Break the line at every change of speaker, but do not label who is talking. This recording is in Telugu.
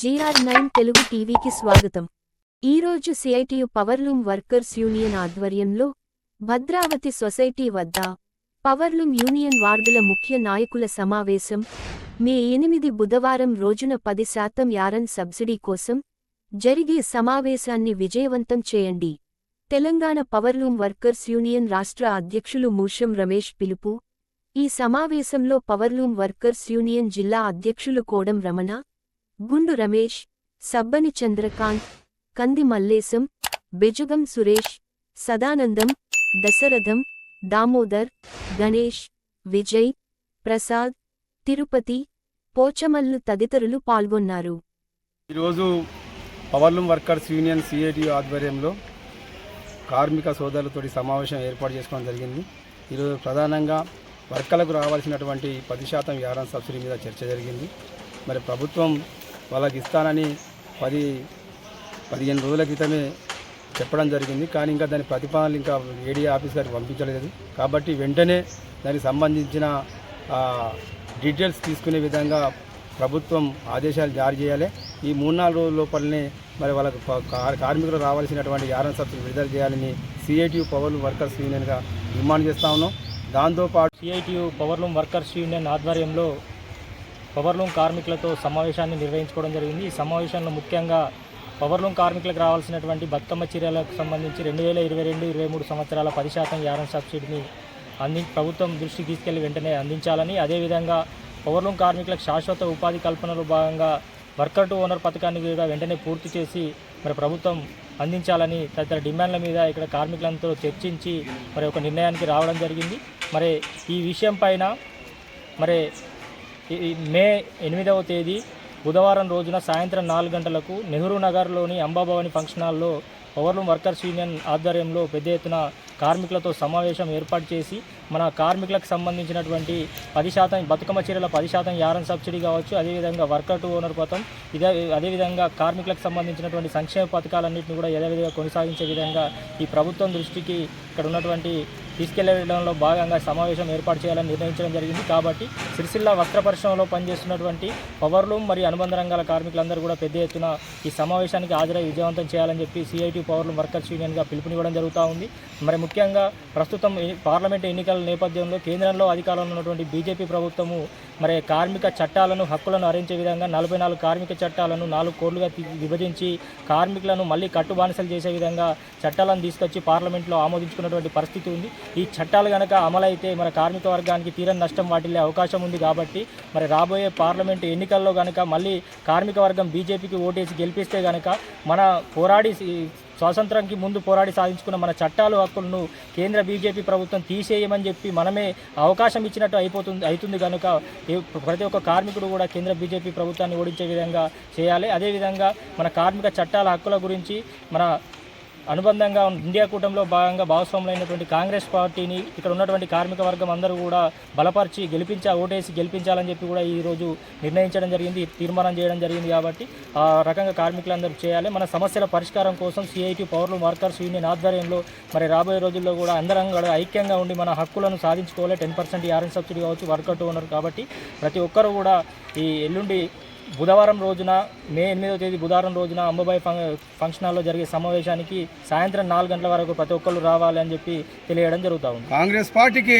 జీఆర్ నైన్ తెలుగు టీవీకి స్వాగతం. ఈరోజు సిఐటియు పవర్లూమ్ వర్కర్స్ యూనియన్ ఆధ్వర్యంలో భద్రావతి సొసైటీ వద్ద పవర్లూమ్ యూనియన్ వార్డుల ముఖ్య నాయకుల సమావేశం. మే ఎనిమిది బుధవారం రోజున పది శాతం యారన్ సబ్సిడీ కోసం జరిగే సమావేశాన్ని విజయవంతం చేయండి. తెలంగాణ పవర్లూమ్ వర్కర్స్ యూనియన్ రాష్ట్ర అధ్యక్షులు మూషం రమేష్ పిలుపు. ఈ సమావేశంలో పవర్లూమ్ వర్కర్స్ యూనియన్ జిల్లా అధ్యక్షులు కోడం రమణ గుండు రమేష్ సబ్బని చంద్రకాంత్ కంది మల్లేశం బెజుగం సురేష్ సదానందం దశరథం దామోదర్ గణేష్ విజయ్ ప్రసాద్ తిరుపతి పోచమల్లు తదితరులు పాల్గొన్నారు.
ఈరోజు పవర్లూమ్ వర్కర్స్ యూనియన్ సిఐటి ఆధ్వర్యంలో కార్మిక సోదరులతోటి సమావేశం ఏర్పాటు చేసుకోవడం జరిగింది. ఈరోజు ప్రధానంగా వర్కర్లకు రావాల్సినటువంటి పది శాతం యారం సబ్సిడీ మీద చర్చ జరిగింది. మరి ప్రభుత్వం వాళ్ళకి ఇస్తానని పది పదిహేను రోజుల క్రితమే చెప్పడం జరిగింది. కానీ ఇంకా దాని ప్రతిపాదనలు ఇంకా ఏడీ ఆఫీస్ గారికి పంపించలేదు. కాబట్టి వెంటనే దానికి సంబంధించిన డీటెయిల్స్ తీసుకునే విధంగా ప్రభుత్వం ఆదేశాలు జారీ చేయాలి. ఈ మూడు నాలుగు రోజుల లోపలనే మరి వాళ్ళకు కార్మికులు రావాల్సినటువంటి యారన్ సబ్సిడీ విడుదల చేయాలని సిఐటియు పవర్ వర్కర్స్ యూనియన్గా డిమాండ్ చేస్తా ఉన్నాం. దాంతోపాటు
సిఐటియు పవర్లూమ్ వర్కర్స్ యూనియన్ ఆధ్వర్యంలో పవర్లూమ్ కార్మికులతో సమావేశాన్ని నిర్వహించుకోవడం జరిగింది. ఈ సమావేశంలో ముఖ్యంగా పవర్లూమ్ కార్మికులకు రావాల్సినటువంటి బతుకమ్మ చర్యలకు సంబంధించి రెండు వేల ఇరవై రెండు ఇరవై మూడు సంవత్సరాల పది శాతం యారం సబ్సిడీని అంది ప్రభుత్వం దృష్టికి తీసుకెళ్ళి వెంటనే అందించాలని అదేవిధంగా పవర్లూమ్ కార్మికులకు శాశ్వత ఉపాధి కల్పనలో భాగంగా వర్కర్ టు ఓనర్ పథకాన్ని కూడా వెంటనే పూర్తి చేసి మరి ప్రభుత్వం అందించాలని తదితర డిమాండ్ల మీద ఇక్కడ కార్మికులంతో చర్చించి మరి ఒక నిర్ణయానికి రావడం జరిగింది. మరి ఈ విషయం పైన మరి మే ఎనిమిదవ తేదీ బుధవారం రోజున సాయంత్రం నాలుగు గంటలకు నెహ్రూ నగర్లోని అంబాభవని ఫంక్షన్ హాల్లో పవర్లూమ్ వర్కర్స్ యూనియన్ ఆధ్వర్యంలో పెద్ద ఎత్తున కార్మికులతో సమావేశం ఏర్పాటు చేసి మన కార్మికులకు సంబంధించినటువంటి పది శాతం బతుకమ్మ చీరల పది శాతం యారన్ సబ్సిడీ కావచ్చు అదేవిధంగా వర్కర్ టు ఓనర్ పథకం ఇదే అదేవిధంగా కార్మికులకు సంబంధించినటువంటి సంక్షేమ పథకాలన్నింటినీ కూడా యథావిధిగా కొనసాగించే విధంగా ఈ ప్రభుత్వం దృష్టికి ఇక్కడ ఉన్నటువంటి తీసుకెళ్ళడంలో భాగంగా సమావేశం ఏర్పాటు చేయాలని నిర్ణయించడం జరిగింది. కాబట్టి సిరిసిల్ల వస్త్ర పరిశ్రమలో పనిచేస్తున్నటువంటి పవర్లూమ్ మరియు అనుబంధ రంగాల కార్మికులందరూ కూడా పెద్ద ఎత్తున ఈ సమావేశానికి హాజరై విజయవంతం చేయాలని చెప్పి సిఐటి పవర్లూమ్ వర్కర్స్ యూనియన్గా పిలుపునివ్వడం జరుగుతూ ఉంది. మరి ముఖ్యంగా ప్రస్తుతం పార్లమెంటు పార్లమెంట్ ఎన్నికల నేపథ్యంలో కేంద్రంలో అధికారంలో ఉన్నటువంటి బీజేపీ ప్రభుత్వము మరి కార్మిక చట్టాలను హక్కులను హరించే విధంగా నలభై నాలుగు కార్మిక చట్టాలను నాలుగు కోట్లుగా విభజించి కార్మికులను మళ్ళీ కట్టుబానిసలు చేసే విధంగా చట్టాలను తీసుకొచ్చి పార్లమెంట్లో ఆమోదించుకున్నటువంటి పరిస్థితి ఉంది. ఈ చట్టాలు కనుక అమలైతే మన కార్మిక వర్గానికి తీరని నష్టం వాటిల్లే అవకాశం ఉంది కాబట్టి మరి రాబోయే పార్లమెంట్ ఎన్నికల్లో కనుక మళ్ళీ కార్మిక వర్గం బీజేపీకి ఓటేసి గెలిపిస్తే కనుక మన పోరాడి స్వాతంత్రానికి ముందు పోరాడి సాధించుకున్న మన చట్టాలు హక్కులను కేంద్ర బీజేపీ ప్రభుత్వం తీసేయమని చెప్పి మనమే అవకాశం ఇచ్చినట్టు అయిపోతుంది అవుతుంది కనుక ప్రతి ఒక్క కార్మికుడు కూడా కేంద్ర బీజేపీ ప్రభుత్వాన్ని ఓడించే విధంగా చేయాలి. అదేవిధంగా మన కార్మిక చట్టాల హక్కుల గురించి మన అనుబంధంగా ఇండియా కూటమిలో భాగంగా భాగస్వాములైనటువంటి కాంగ్రెస్ పార్టీని ఇక్కడ ఉన్నటువంటి కార్మిక వర్గం అందరూ కూడా బలపరిచి గెలిపించా ఓటేసి గెలిపించాలని చెప్పి కూడా ఈరోజు నిర్ణయించడం జరిగింది తీర్మానం చేయడం జరిగింది కాబట్టి ఆ రకంగా కార్మికులందరూ చేయాలి. మన సమస్యల పరిష్కారం కోసం సిఐటి పౌరులు వర్కర్స్ యూనియన్ ఆధ్వర్యంలో మరి రాబోయే రోజుల్లో కూడా అందరం కూడా ఐక్యంగా ఉండి మన హక్కులను సాధించుకోవాలి. టెన్ పర్సెంట్ ఆర్ఎన్ సబ్సిడీ కావచ్చు వర్కౌట్ ఓనర్ కాబట్టి ప్రతి ఒక్కరూ కూడా ఈ ఎల్లుండి బుధవారం రోజున మే ఎనిమిదవ తేదీ బుధవారం రోజున అంబాబాయి ఫంక్షన్ హాల్లో జరిగే సమావేశానికి సాయంత్రం నాలుగు గంటల వరకు ప్రతి ఒక్కరు రావాలి అని చెప్పి తెలియడం జరుగుతూ ఉంది.
కాంగ్రెస్ పార్టీకి